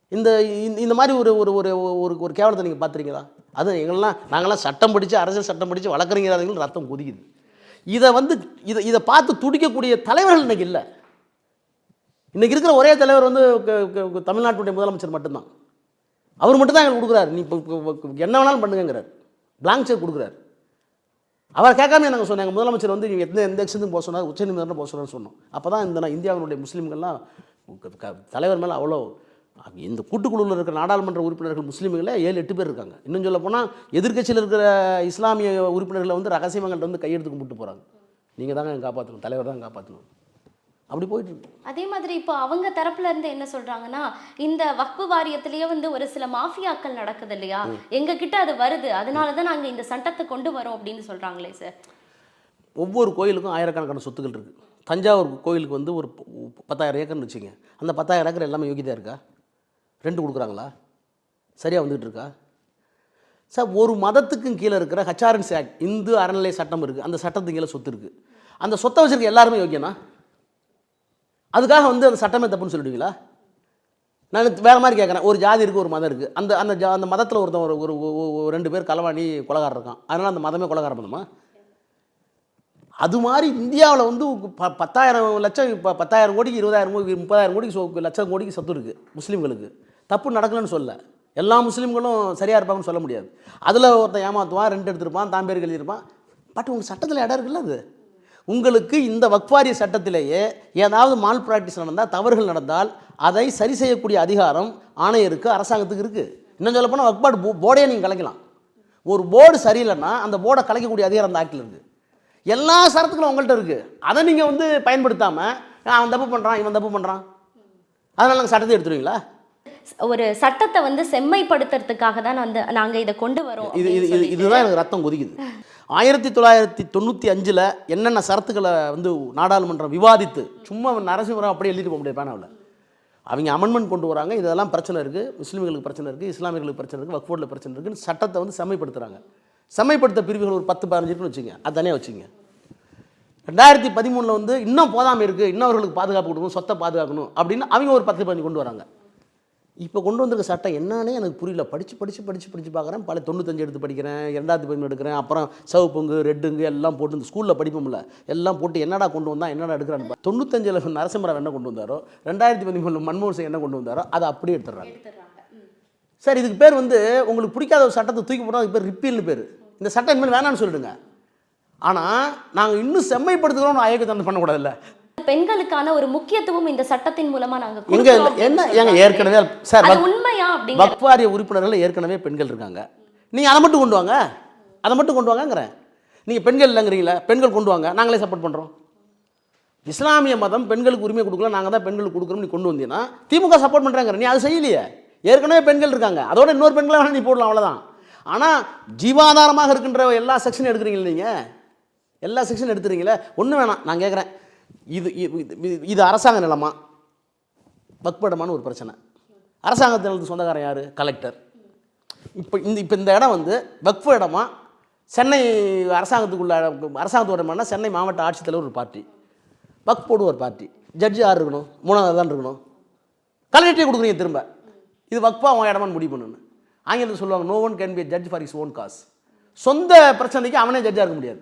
இந்த இந்த- இந்த மாதிரி ஒரு ஒரு ஒரு ஒரு ஒரு கேவலத்தை நீங்கள் பார்த்துருக்கீங்களா அது எங்கெல்லாம் நாங்களாம் சட்டம் படித்து அரசியல் சட்டம் படித்து வழக்கறிஞர்கள் ரத்தம் கொதிக்குது. இதை வந்து இதை இதை பார்த்து துடிக்கக்கூடிய தலைவர்கள் இன்றைக்கி இல்லை. இன்றைக்கி இருக்கிற ஒரே தலைவர் வந்து தமிழ்நாட்டுடைய முதலமைச்சர் மட்டும்தான். அவர் மட்டும்தான் எங்களுக்கு கொடுக்குறாரு. நீ இப்போ என்ன வேணாலும் பண்ணுங்கிறார் பிளாங்க் செக் கொடுக்குறாரு. அவர் கேட்காம நாங்கள் சொன்னாங்க? முதலமைச்சர் வந்து நீங்கள் எந்த எந்த எக்ஷனுக்கும் போக சொன்னார் உச்சநீதிமன்றம் போக சொன்னார்னு சொன்னோம். அப்போ தான் இந்த இந்தியாவினுடைய முஸ்லீம்கள்லாம் க- தலைவர் மேலே அவ்வளோ இந்த கூட்டுக்குழுவில் இருக்கிற நாடாளுமன்ற உறுப்பினர்கள் முஸ்லீம்களே ஏழு எட்டு பேர் இருக்காங்க. இன்னும் சொல்ல போனால் எதிர்க்கட்சியில் இருக்கிற இஸ்லாமிய உறுப்பினர்களை வந்து ரகசியமங்கள்ட்ட வந்து கையெடுத்து கும்பிட்டு போகிறாங்க நீங்கள் தாங்க காப்பாற்றணும் தலைவர் தான் காப்பாற்றணும் அப்படி போயிட்டு இருக்கு அதே மாதிரி இப்போ அவங்க தரப்புல இருந்து என்ன சொல்றாங்கன்னா இந்த வக்பு வாரியத்திலேயே வந்து ஒரு சில மாஃபியாக்கள் நடக்குது இல்லையா? எங்க கிட்ட அது வருது. அதனால தான் நாங்க இந்த சட்டத்தை கொண்டு வரோம் அப்படின்னு சொல்றாங்களே சார். ஒவ்வொரு கோயிலுக்கும் ஆயிரக்கணக்கான சொத்துக்கள் இருக்குது தஞ்சாவூர் கோயிலுக்கு வந்து ஒரு பத்தாயிரம் ஏக்கர்னு வச்சுங்க அந்த பத்தாயிரம் ஏக்கர் எல்லாமே யோகிதா இருக்கா? ரெண்டு கொடுக்குறாங்களா? சரியாக வந்துகிட்டு இருக்கா? சார் ஒரு மதத்துக்கும் கீழே இருக்கிற ஹச்ஆர்என்சி ஆக்ட் இந்து அறநிலை சட்டம் இருக்குது அந்த சட்டத்துக்கு கீழே சொத்து இருக்குது அந்த சொத்தை வச்சிருக்க எல்லாருமே யோக்கியனா அதுக்காக வந்து அந்த சட்டமே தப்புன்னு சொல்லிடுவீங்களா? நான் வேறு மாதிரி கேட்குறேன் ஒரு ஜாதி இருக்குது ஒரு மதம் இருக்குது அந்த அந்த ஜா அந்த மதத்தில் ஒருத்தன் ஒரு ஒரு ரெண்டு பேர் களவாணி கொலகாரர் இருக்கான். அதனால் அந்த மதமே கொலகாரம் பண்ணுமா? அது மாதிரி இந்தியாவில் வந்து ப பத்தாயிரம் லட்சம் இப்போ பத்தாயிரம் கோடிக்கு இருபதாயிரம் கோடி முப்பதாயிரம் கோடிக்கு லட்சம் கோடிக்கு சொத்து இருக்குது முஸ்லீம்களுக்கு. தப்பு நடக்கலன்னு சொல்ல எல்லா முஸ்லீம்களும் சரியாக இருப்பாங்கன்னு சொல்ல முடியாது. அதில் ஒருத்தன் ஏமாற்றுவான் ரெண்டு எடுத்திருப்பான் தான் எழுதியிருப்பான். பட் உங்கள் சட்டத்தில் இடம் இருக்குல்ல அது. உங்களுக்கு இந்த வக்வாரிய சட்டத்திலேயே ஏதாவது மால் ப்ராக்டிஸ் நடந்தால் தவறுகள் நடந்தால் அதை சரி செய்யக்கூடிய அதிகாரம் ஆணையருக்கு அரசாங்கத்துக்கு இருக்குது இன்னும் சொல்ல போனால் வக்பாடு போ போர்டே நீங்கள் கலைக்கலாம். ஒரு போர்டு சரியில்லைன்னா அந்த போர்டை கலைக்கக்கூடிய அதிகாரம் அந்த ஆக்டில் இருக்குது எல்லா சரத்துக்களும் உங்கள்கிட்ட இருக்குது அதை நீங்கள் வந்து பயன்படுத்தாமல் அவன் தப்பு பண்ணுறான் இவன் தப்பு பண்ணுறான் அதனால் நாங்கள் சட்டத்தை எடுத்துருவீங்களா? ஒரு சட்டத்தை வந்து செம்மைப்படுத்துறதுக்காக தான் வந்து நாங்க இதை கொண்டு வரோம் இது இது. இதுதான் எனக்கு ரத்தம் கொதிக்குது. ஆயிரத்தி தொள்ளாயிரத்தி தொண்ணூற்றி அஞ்சில் என்னென்ன சரத்துக்களை வந்து நாடாளுமன்றம் விவாதித்து சும்மா நரசிம்மராவ் அப்படியே எழுதிட்டு போக முடியாது பேனாவில். அவங்க அமெண்ட்மெண்ட் கொண்டு வராங்க. இதெல்லாம் பிரச்சனை இருக்குது முஸ்லீம்களுக்கு பிரச்சனை இருக்குது இஸ்லாமியர்களுக்கு பிரச்சனை இருக்குது வக்ஃபோர்டில் பிரச்சனை இருக்குன்னு சட்டத்தை வந்து செம்மைப்படுத்துகிறாங்க செம்மைப்படுத்த பிரிவுகள் ஒரு பத்து பதினஞ்சு இருக்குன்னு வச்சுங்க அது தனியாக வச்சுங்க ரெண்டாயிரத்தி பதிமூணில் வந்து இன்னும் போதாமல் இருக்குது இன்னும் அவர்களுக்கு பாதுகாப்பு கொடுக்கணும் சொத்தை பாதுகாக்கணும் அப்படின்னு அவங்க ஒரு பத்து பதினஞ்சு கொண்டு வராங்க. இப்போ கொண்டு வந்திருக்க சட்டம் என்னன்னே எனக்கு புரியல. படித்து படித்து படித்து படித்து பார்க்குறேன். பல தொண்ணூத்தஞ்சு எடுத்து படிக்கிறேன். இரண்டாவது பதிமூணு எடுக்கிறேன். அப்புறம் சிவப்புங்கு ரெட்டுங்கு எல்லாம் போட்டு இந்த ஸ்கூலில் படிப்போம்ல எல்லாம் போட்டு என்னடா கொண்டு வந்தா என்னடா எடுக்கிறான்னு தொண்ணூத்தஞ்சில் நரசிம்மராவ் என்ன கொண்டு வந்தாரோ ரெண்டாயிரத்தி பதிமூணில் மன்மோகன் சிங் என்ன கொண்டு வந்தாரோ அதை அப்படியே எடுத்துடுறாங்க. சார் இதுக்கு பேர் வந்து உங்களுக்கு பிடிக்காத ஒரு சட்டத்தை தூக்கி போட்டால் அதுக்கு பேர் ரிப்பீல்னு பேர். இந்த சட்டம் இனிமேல் வேணாம்னு சொல்லிடுங்க. ஆனால் நாங்கள் இன்னும் செம்மைப்படுத்துகிறோம்னு அயோக்கியத்தனம் பண்ணக்கூடாதுல்ல. பெண்களுக்கான ஒரு முக்கியத்துவம் இந்த சட்டத்தின் மூலமா நாங்க அப்படின்னு என்ன ஏங்க. ஏற்கனவே சார் உண்மையா அப்படிங்கிற வக்ஃப் வாரிய உறுப்பினர்கள் ஏற்கனவே பெண்கள் இருக்காங்க. நீங்கள் அதை மட்டும் கொண்டு வாங்க. அதை மட்டும் கொண்டு வாங்கங்கிறேன். நீங்கள் பெண்கள் இல்லைங்கிறீங்களா பெண்கள் கொண்டு வாங்க. நாங்களே சப்போர்ட் பண்ணுறோம் இஸ்லாமிய மதம் பெண்களுக்கு உரிமை கொடுக்கல நாங்கள் தான் பெண்களுக்கு கொடுக்குறோம் நீ கொண்டு வந்தீங்கன்னா திமுக சப்போர்ட் பண்ணுறாங்க நீ அது செய்யலையே. ஏற்கனவே பெண்கள் இருக்காங்க. அதோட இன்னொரு பெண்களை வேணா நீ போடலாம் அவ்வளோதான் ஆனால் ஜீவாதாரமாக இருக்கின்ற எல்லா செக்ஷனும் எடுக்கிறீங்களா நீங்கள் எல்லா செக்ஷன் எடுத்துறீங்களே? ஒன்றும் வேணாம் நான் கேட்குறேன் இது இது- இது- இது அரசாங்க நிலமா? வக்படமான ஒரு பிரச்சனை. அரசாங்கத்தினருக்கு சொந்தக்காரன் யார்? கலெக்டர் இப்போ இந்த இப்போ இந்த இடம் வந்து வக்ஃபு இடமா? சென்னை அரசாங்கத்துக்குள்ள அரசாங்கத்தோட இடமானா சென்னை மாவட்ட ஆட்சித்தலைவர் ஒரு பார்ட்டி வக் போடு ஒரு பார்ட்டி ஜட்ஜு யார் இருக்கணும்? மூணாவது தான் இருக்கணும். கலெக்டரே கொடுக்குறீங்க திரும்ப. இது வக்ஃபா உன் இடமான்னு முடிவு பண்ணணும் ஆங்கிலத்தில் சொல்லுவாங்க no one can be judge for his own cause சொந்த பிரச்சனைக்கு அவனே ஜட்ஜாக இருக்க முடியாது.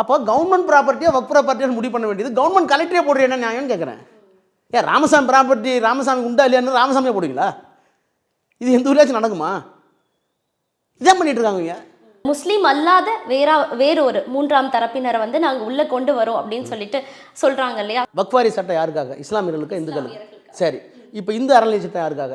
அப்போ கவர்மெண்ட் ப்ராப்பர்ட்டியோ ஒர்க் ப்ராப்பர்ட்டியோ முடிவு பண்ண வேண்டியது. கவர்மெண்ட் கலெக்டரே போடுற என்ன நியாயம்னு கேட்குறேன் ஏன் ராமசாமி ப்ராப்பர்ட்டி ராமசாமி உண்டா இல்லையான்னு ராமசாமியை போடுவீங்களா? இது எந்த ஊர்லேயாச்சும் நடக்குமா? இதான் பண்ணிட்டு இருக்காங்க. முஸ்லீம் அல்லாத வேற வேறொரு மூன்றாம் தரப்பினரை வந்து நாங்க உள்ள கொண்டு வரோம் அப்படின்னு சொல்லிட்டு சொல்றாங்க இல்லையா? வக்வாரி சட்டம் யாருக்காக? இஸ்லாமியர்களுக்கு இந்துக்களுக்கு? சரி இப்போ இந்து அறநிலை சட்டம் யாருக்காக?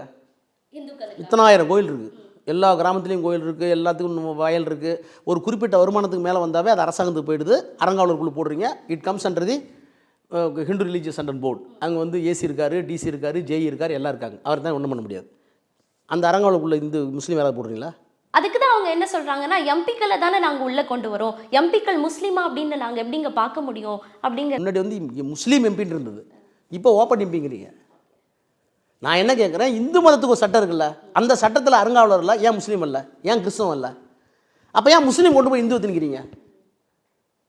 இத்தனாயிரம் கோயில் இருக்குது எல்லா கிராமத்துலேயும் கோயில் இருக்குது எல்லாத்துக்கும் வயல் இருக்குது ஒரு குறிப்பிட்ட வருமானத்துக்கு மேலே வந்தாவே அது அரசாங்கத்துக்கு போயிடுது. அறங்காவலருக்குள்ளே போடுறீங்க. It comes under the Hindu religious under board அங்கே வந்து ஏசி இருக்கார் டிசி இருக்கார் ஜேஇ இருக்கார் எல்லாம் இருக்காங்க. அவர் தான் ஒன்றும் பண்ண முடியாது. அந்த அறங்காவலருக்குள்ளே இந்து முஸ்லீம் யாராவது போடுறீங்களா? அதுக்கு தான் அவங்க என்ன சொல்றாங்கன்னா எம்பிக்களை தானே நாங்க உள்ள கொண்டு வரோம். எம்பிக்கள் முஸ்லீமா அப்படின்னு நாங்க எப்படிங்க பார்க்க முடியும் அப்படிங்கிற முன்னாடி வந்து முஸ்லீம் எம்பின்னு இருந்தது. இப்போ ஓப்பன் எம்பிங்கிறீங்க. நான் என்ன கேட்குறேன்? இந்து மதத்துக்கு ஒரு சட்டம் இருக்குல்ல அந்த சட்டத்தில் அருங்காவலர் இல்லை ஏன் முஸ்லீம் இல்லை ஏன் கிறிஸ்தவம் இல்லை? அப்போ ஏன் முஸ்லீம் கொண்டு போய் இந்து திணிக்கிறீங்க?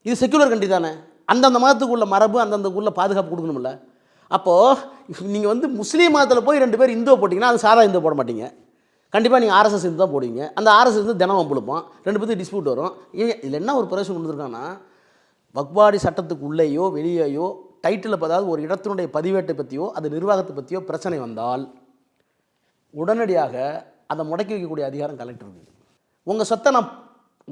இது செக்குலர் கண்ட்ரி தானே. அந்தந்த மதத்துக்கு உள்ள மரபு அந்தந்த உள்ள பாதுகாப்பு கொடுக்கணும்ல. அப்போது நீங்கள் வந்து முஸ்லீம் மதத்தில் போய் ரெண்டு பேர் இந்துவை போட்டிங்கன்னா அது சாதா இந்து போட மாட்டீங்க. கண்டிப்பாக நீங்கள் ஆர்எஸ்எஸ் இந்து தான் போடுவீங்க. அந்த ஆர்எஸ்எஸ் வந்து தினமும் பிடிப்போம் ரெண்டு பேர்த்து டிஸ்பியூட் வரும். இவங்க இதில் என்ன ஒரு பிரச்சனை கொடுத்துருக்காங்கன்னா வக்வாடி சட்டத்துக்கு உள்ளேயோ வெளியேயோ டைட்டில் அதாவது ஒரு இடத்தினுடைய பதிவேட்டை பற்றியோ அது நிர்வாகத்தை பற்றியோ பிரச்சனை வந்தால் உடனடியாக அதை முடக்கி வைக்கக்கூடிய அதிகாரம் கலெக்டருக்கு உங்கள் சொத்தை நான்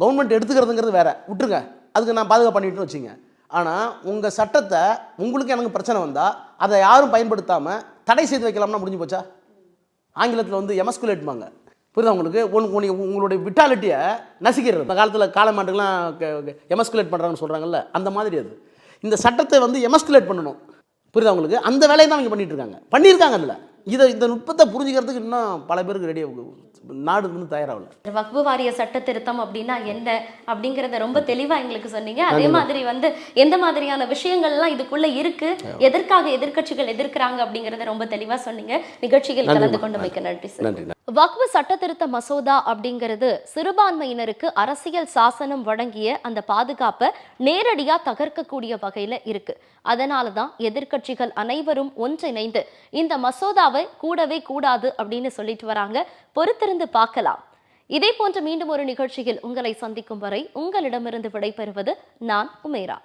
கவர்மெண்ட் எடுத்துக்கிறதுங்கிறது வேற. விட்டுருங்க. அதுக்கு நான் பாதுகாப்பு பண்ணிட்டு வச்சுங்க. ஆனால் உங்கள் சட்டத்தை உங்களுக்கு எனக்கு பிரச்சனை வந்தால் அதை யாரும் பயன்படுத்தாமல் தடை செய்து வைக்கலாம்னா முடிஞ்சு போச்சா? ஆங்கிலத்தில் வந்து எமஸ்குலேட்மாங்க புரியுதா உங்களுக்கு? உன் உங்களுடைய விட்டாலிட்டியை நசிக்கிறது இந்த காலத்தில் காலமாட்டுக்கெல்லாம் எமஸ்குலேட் பண்ணுறாங்கன்னு சொல்கிறாங்கல்ல அந்த மாதிரி அது. இந்த சட்டத்தை வந்து எமஸ்குலேட் பண்ணணும். புரியுதா உங்களுக்கு? அந்த வேலையை தான் அவங்க பண்ணிகிட்ருக்காங்க பண்ணியிருக்காங்க அதில். இதை இந்த நுட்பத்தை புரிஞ்சுக்கிறதுக்கு இன்னும் பல பேருக்கு ரெடியாக நாடு வந்து தயாராகல. வக்பு வாரிய சட்ட திருத்தம் அப்படின்னா என்ன அப்படிங்கறத ரொம்ப தெளிவா எங்களுக்கு சொன்னீங்க. அதே மாதிரி வந்து எந்த மாதிரியான விஷயங்கள்லாம் இதுக்குள்ள இருக்கு? எதற்காக எதிர்க்கட்சிகள் எதிர்க்கிறாங்க அப்படிங்கறத ரொம்ப தெளிவா சொன்னீங்க. நிகழ்ச்சியில் கலந்து கொண்டு மிக்க நன்றி நன்றி வக்ஃபு சட்டத்திருத்த மசோதா அப்படிங்கிறது சிறுபான்மையினருக்கு அரசியல் சாசனம் வழங்கிய அந்த பாதுகாப்பை நேரடியா தகர்க்கக்கூடிய வகையில இருக்கு. அதனால தான் எதிர்க்கட்சிகள் அனைவரும் ஒன்றிணைந்து இந்த மசோதாவை கூடவே கூடாது அப்படின்னு சொல்லிட்டு வராங்க. பொறுத்திருந்து பார்க்கலாம். இதே போன்ற மீண்டும் ஒரு நிகழ்ச்சியில் உங்களை சந்திக்கும் வரை உங்களிடமிருந்து விடைபெறுவது நான் உமேரா.